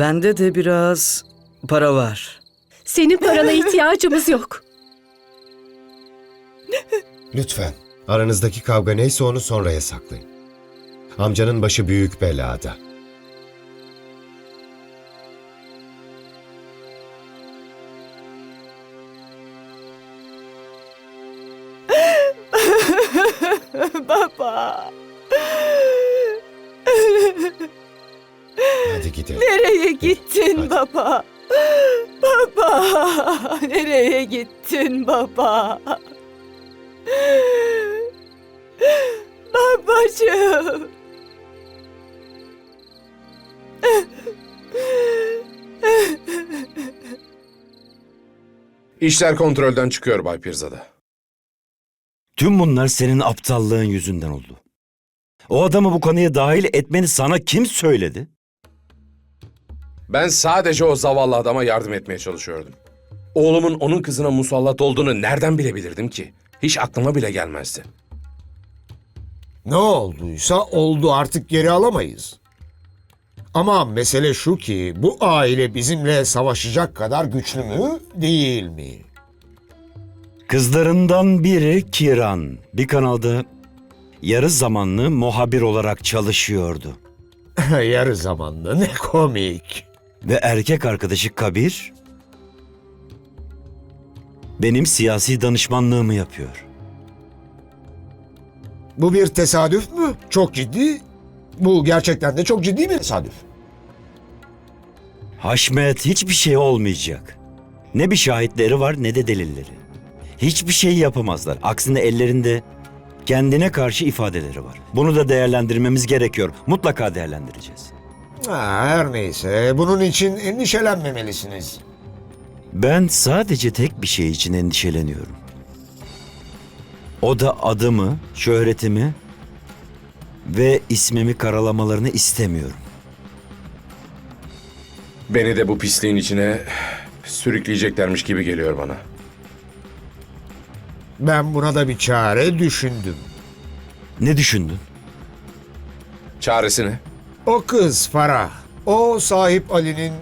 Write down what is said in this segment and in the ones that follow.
Bende de biraz para var. Senin parana ihtiyacımız yok. Lütfen. Aranızdaki kavga neyse onu sonraya saklayın. Amcanın başı büyük belada. Gittin baba? Babacığım. İşler kontrolden çıkıyor Bay Pirzada. Tüm bunlar senin aptallığın yüzünden oldu. O adamı bu konuya dahil etmeni sana kim söyledi? Ben sadece o zavallı adama yardım etmeye çalışıyordum. Oğlumun onun kızına musallat olduğunu nereden bilebilirdim ki? Hiç aklıma bile gelmezdi. Ne olduysa oldu artık geri alamayız. Ama mesele şu ki bu aile bizimle savaşacak kadar güçlü mü değil mi? Kızlarından biri Kiran. Bir kanalda yarı zamanlı muhabir olarak çalışıyordu. Yarı zamanlı ne komik. Ve erkek arkadaşı Kabir benim siyasi danışmanlığımı yapıyor. Bu bir tesadüf mü? Çok ciddi. Bu gerçekten de çok ciddi bir tesadüf. Haşmet hiçbir şey olmayacak. Ne bir şahitleri var ne de delilleri. Hiçbir şey yapamazlar. Aksine ellerinde kendine karşı ifadeleri var. Bunu da değerlendirmemiz gerekiyor. Mutlaka değerlendireceğiz. Ha, her neyse bunun için endişelenmemelisiniz. Ben sadece tek bir şey için endişeleniyorum. O da adımı, şöhretimi ve ismimi karalamalarını istemiyorum. Beni de bu pisliğin içine sürükleyeceklermiş gibi geliyor bana. Ben buna da bir çare düşündüm. Ne düşündün? Çaresi ne? O kız Farah, o sahip Ali'nin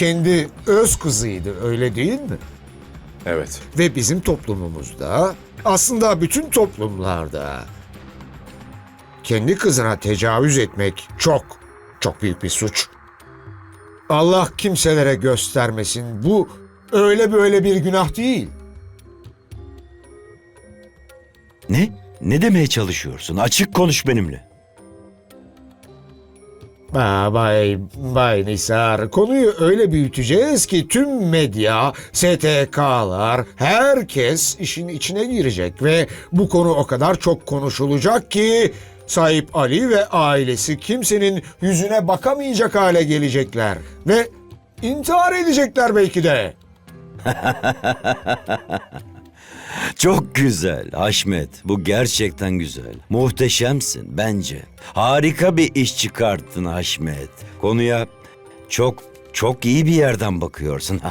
kendi öz kızıydı öyle değil mi? Evet. Ve bizim toplumumuzda, aslında bütün toplumlarda kendi kızına tecavüz etmek çok, çok büyük bir suç. Allah kimselere göstermesin. Bu öyle böyle bir günah değil. Ne? Ne demeye çalışıyorsun? Açık konuş benimle. Aa, bay, bay Nisar, konuyu öyle büyüteceğiz ki tüm medya, STK'lar, herkes işin içine girecek ve bu konu o kadar çok konuşulacak ki sahip Ali ve ailesi kimsenin yüzüne bakamayacak hale gelecekler ve intihar edecekler belki de. Çok güzel Haşmet. Bu gerçekten güzel. Muhteşemsin bence. Harika bir iş çıkarttın Haşmet. Konuya çok çok iyi bir yerden bakıyorsun.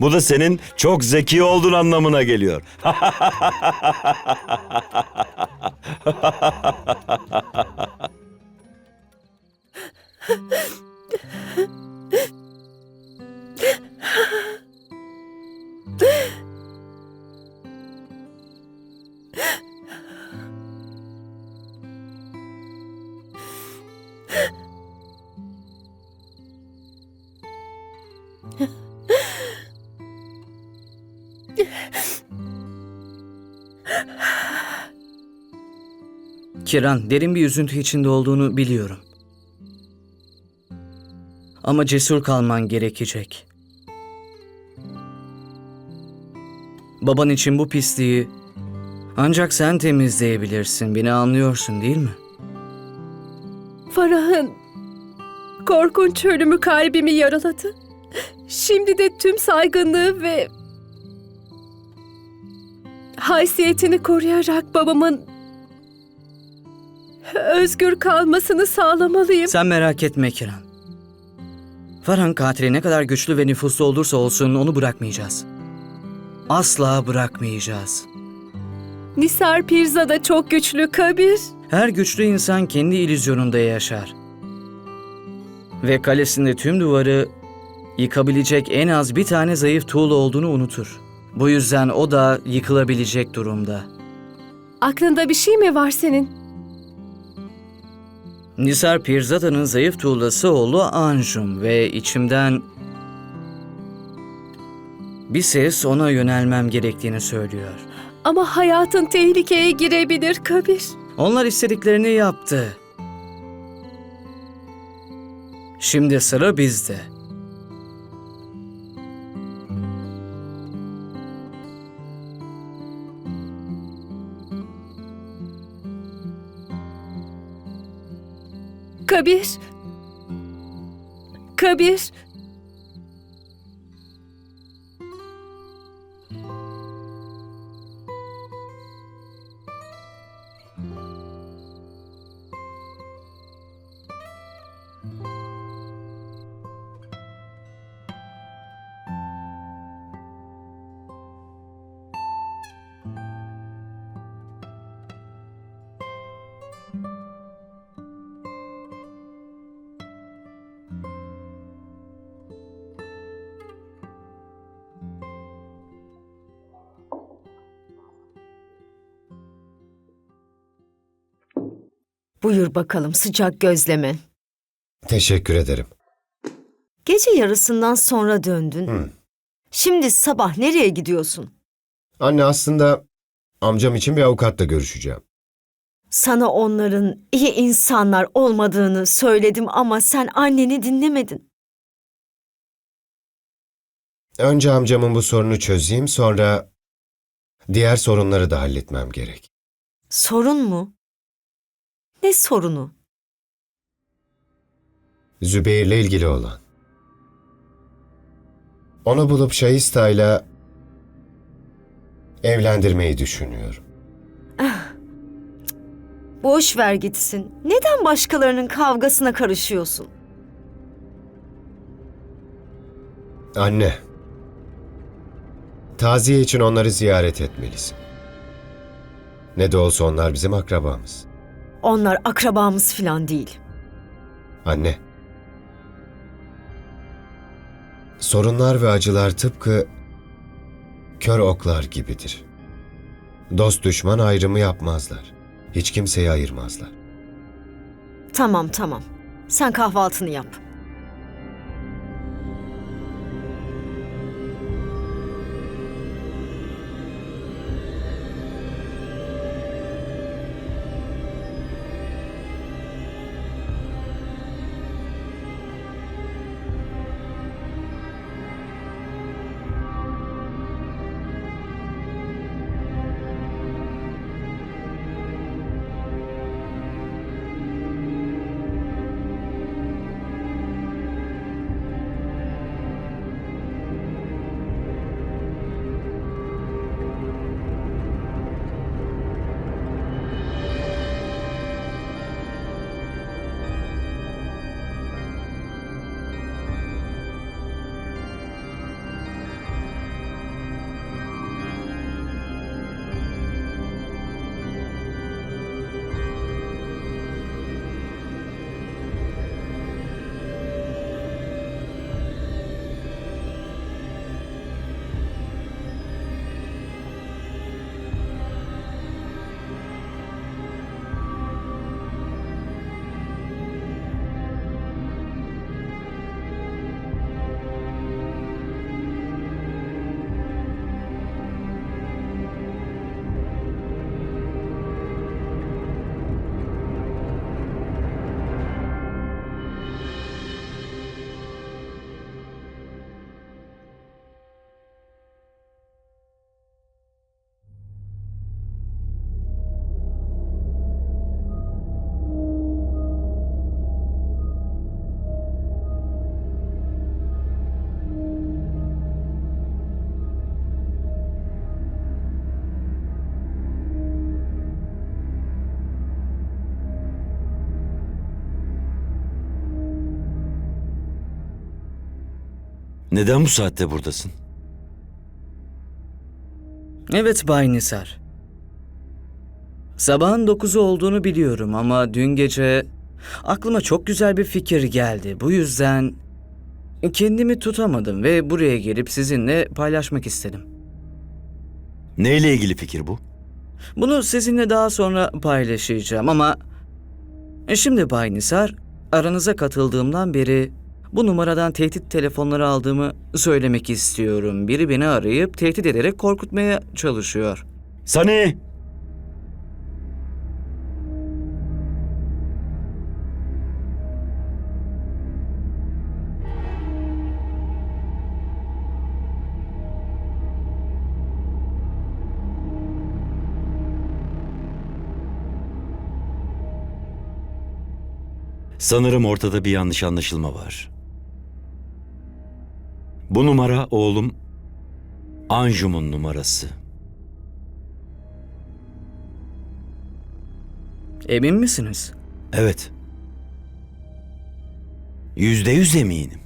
Bu da senin çok zeki olduğun anlamına geliyor. Kiran derin bir üzüntü içinde olduğunu biliyorum. Ama cesur kalman gerekecek. Baban için bu pisliği ancak sen temizleyebilirsin. Beni anlıyorsun değil mi? Farah'ın korkunç ölümü kalbimi yaraladı. Şimdi de tüm saygınlığı ve haysiyetini koruyarak babamın özgür kalmasını sağlamalıyım. Sen merak etme Kiran. Farhan katili ne kadar güçlü ve nüfuslu olursa olsun onu bırakmayacağız. Asla bırakmayacağız. Nisar Pirza da çok güçlü Kabir. Her güçlü insan kendi illüzyonunda yaşar. Ve kalesinde tüm duvarı yıkabilecek en az bir tane zayıf tuğla olduğunu unutur. Bu yüzden o da yıkılabilecek durumda. Aklında bir şey mi var senin? Nisar Pirzada'nın zayıf tuğlası oğlu Anjum ve içimden bir ses ona yönelmem gerektiğini söylüyor. Ama hayatın tehlikeye girebilir Kabir. Onlar istediklerini yaptı. Şimdi sıra bizde. Kabir. Kabir. Buyur bakalım sıcak gözleme. Teşekkür ederim. Gece yarısından sonra döndün. Hı. Şimdi sabah nereye gidiyorsun? Anne aslında amcam için bir avukatla görüşeceğim. Sana onların iyi insanlar olmadığını söyledim ama sen anneni dinlemedin. Önce amcamın bu sorunu çözeyim sonra diğer sorunları da halletmem gerek. Sorun mu? Ne sorunu? Zübeyir'le ilgili olan. Onu bulup Şahista'yla evlendirmeyi düşünüyorum. Boş ver gitsin. Neden başkalarının kavgasına karışıyorsun? Anne. Taziye için onları ziyaret etmelisin. Ne de olsa onlar bizim akrabamız. Onlar akrabamız filan değil. Anne. Sorunlar ve acılar tıpkı kör oklar gibidir. Dost düşman ayrımı yapmazlar. Hiç kimseyi ayırmazlar. Tamam tamam. Sen kahvaltını yap. Neden bu saatte buradasın? Evet Bay Nisar. Sabahın dokuzu olduğunu biliyorum ama dün gece Aklıma çok güzel bir fikir geldi. Bu yüzden kendimi tutamadım ve buraya gelip sizinle paylaşmak istedim. Neyle ilgili fikir bu? Bunu sizinle daha sonra paylaşacağım ama şimdi Bay Nisar, aranıza katıldığımdan beri bu numaradan tehdit telefonları aldığımı söylemek istiyorum. Biri beni arayıp tehdit ederek korkutmaya çalışıyor. Sani! Sanırım ortada bir yanlış anlaşılma var. Bu numara oğlum Anjum'un numarası. Emin misiniz? Evet. Yüzde yüz eminim.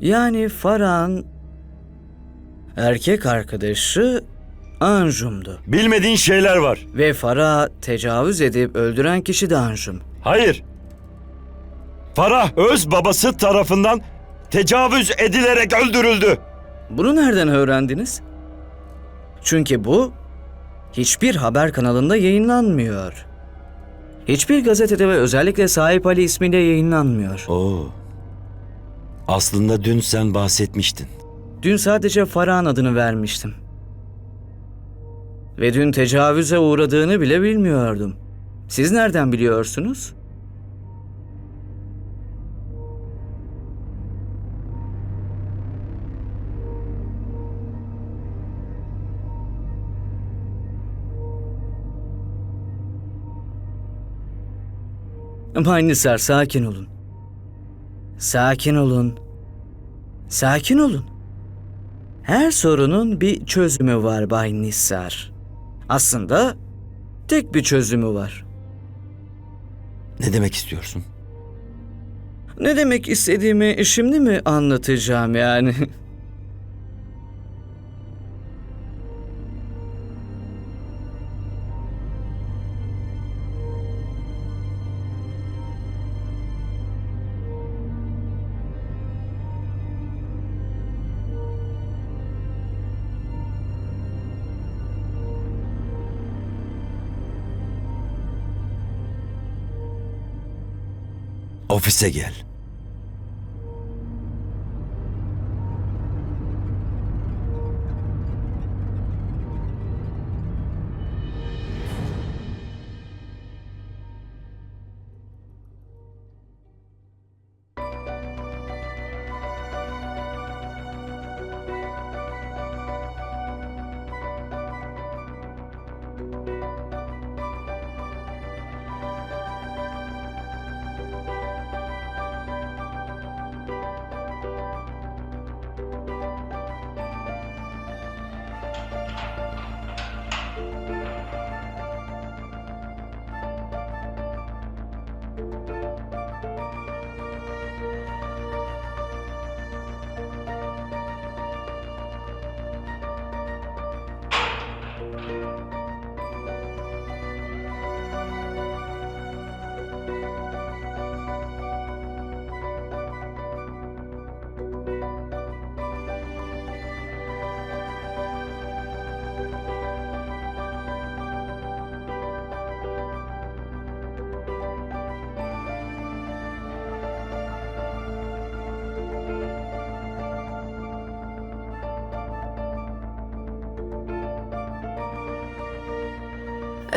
Yani Farah'ın erkek arkadaşı Anjum'du. Bilmediğin şeyler var. Ve Farah tecavüz edip öldüren kişi de Anjum. Hayır. Farah öz babası tarafından tecavüz edilerek öldürüldü. Bunu nereden öğrendiniz? Çünkü bu hiçbir haber kanalında yayınlanmıyor. Hiçbir gazetede ve özellikle Sahip Ali ismiyle yayınlanmıyor. Oo. Aslında dün sen bahsetmiştin. Dün sadece Farah'ın adını vermiştim. Ve dün tecavüze uğradığını bile bilmiyordum. Siz nereden biliyorsunuz? Bay Nisar sakin olun. Sakin olun. Sakin olun. Her sorunun bir çözümü var Bay Nisar. Aslında tek bir çözümü var. Ne demek istiyorsun? Ne demek istediğimi şimdi mi anlatacağım yani? Ofise gel.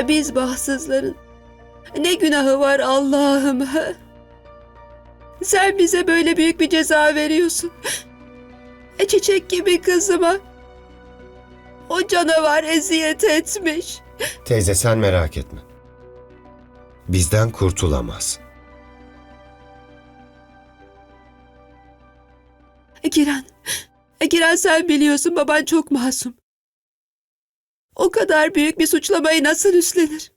Biz bahtsızların ne günahı var Allah'ım? Sen bize böyle büyük bir ceza veriyorsun. E, Çiçek gibi kızıma o canavar eziyet etmiş. Teyze sen merak etme. Bizden kurtulamaz. Kiran, Kiran sen biliyorsun baban çok masum. O kadar büyük bir suçlamayı nasıl üstlenir?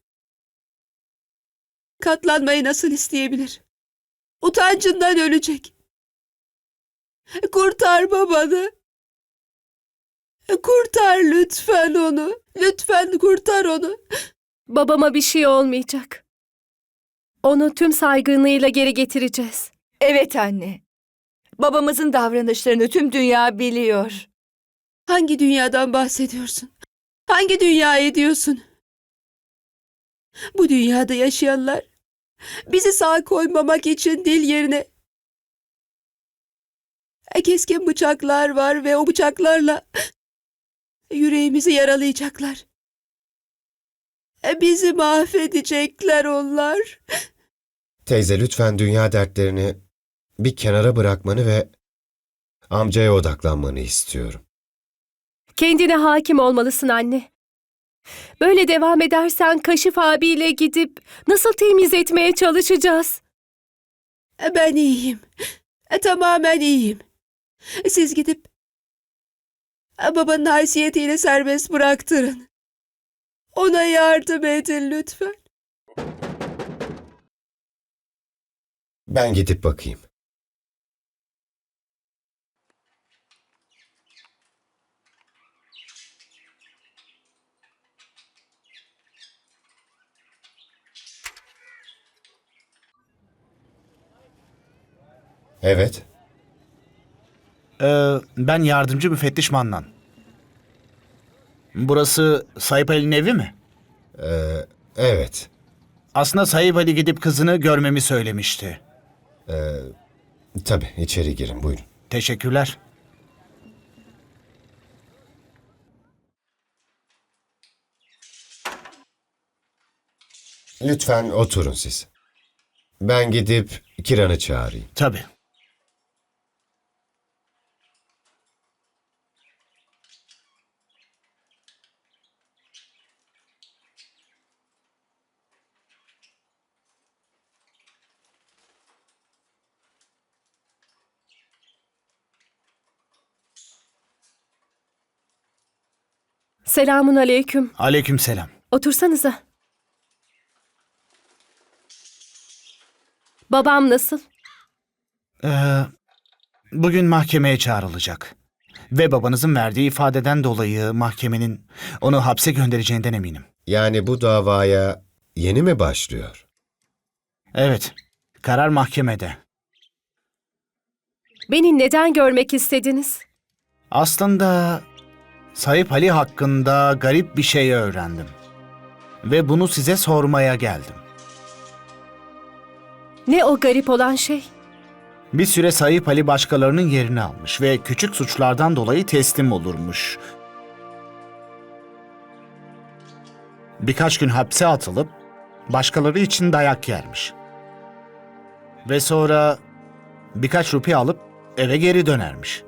Katlanmayı nasıl isteyebilir? Utancından ölecek. Kurtar babanı. Kurtar lütfen onu. Lütfen kurtar onu. Babama bir şey olmayacak. Onu tüm saygınlığıyla geri getireceğiz. Evet anne. Babamızın davranışlarını tüm dünya biliyor. Hangi dünyadan bahsediyorsun? Hangi dünyayı diyorsun? Bu dünyada yaşayanlar bizi sağ koymamak için dil yerine keskin bıçaklar var ve o bıçaklarla yüreğimizi yaralayacaklar. Bizi mahvedecekler onlar. Teyze lütfen dünya dertlerini bir kenara bırakmanı ve amcaya odaklanmanı istiyorum. Kendine hakim olmalısın anne. Böyle devam edersen Kaşif abiyle gidip nasıl temiz etmeye çalışacağız? Ben iyiyim. Tamamen iyiyim. Siz gidip babanın haysiyetiyle serbest bıraktırın. Ona yardım edin lütfen. Ben gidip bakayım. Evet. Ee, ben yardımcı müfettiş Mannan. Burası Sayıp Ali'nin evi mi? Ee, evet. Aslında Sayıp Ali gidip kızını görmemi söylemişti. Tabii içeri girin buyurun. Teşekkürler. Lütfen oturun siz. Ben gidip Kiran'ı çağırayım. Tabii. Selamun aleyküm. Aleykümselam. Otursanıza. Babam nasıl? Ee, bugün mahkemeye çağrılacak. Ve babanızın verdiği ifadeden dolayı mahkemenin onu hapse göndereceğinden eminim. Yani bu davaya yeni mi başlıyor? Evet, karar mahkemede. Beni neden görmek istediniz? Aslında Sayıp Ali hakkında garip bir şey öğrendim. Ve bunu size sormaya geldim. Ne o garip olan şey? Bir süre Sayıp Ali başkalarının yerini almış ve küçük suçlardan dolayı teslim olurmuş. Birkaç gün hapse atılıp başkaları için dayak yermiş. Ve sonra birkaç rupi alıp eve geri dönermiş.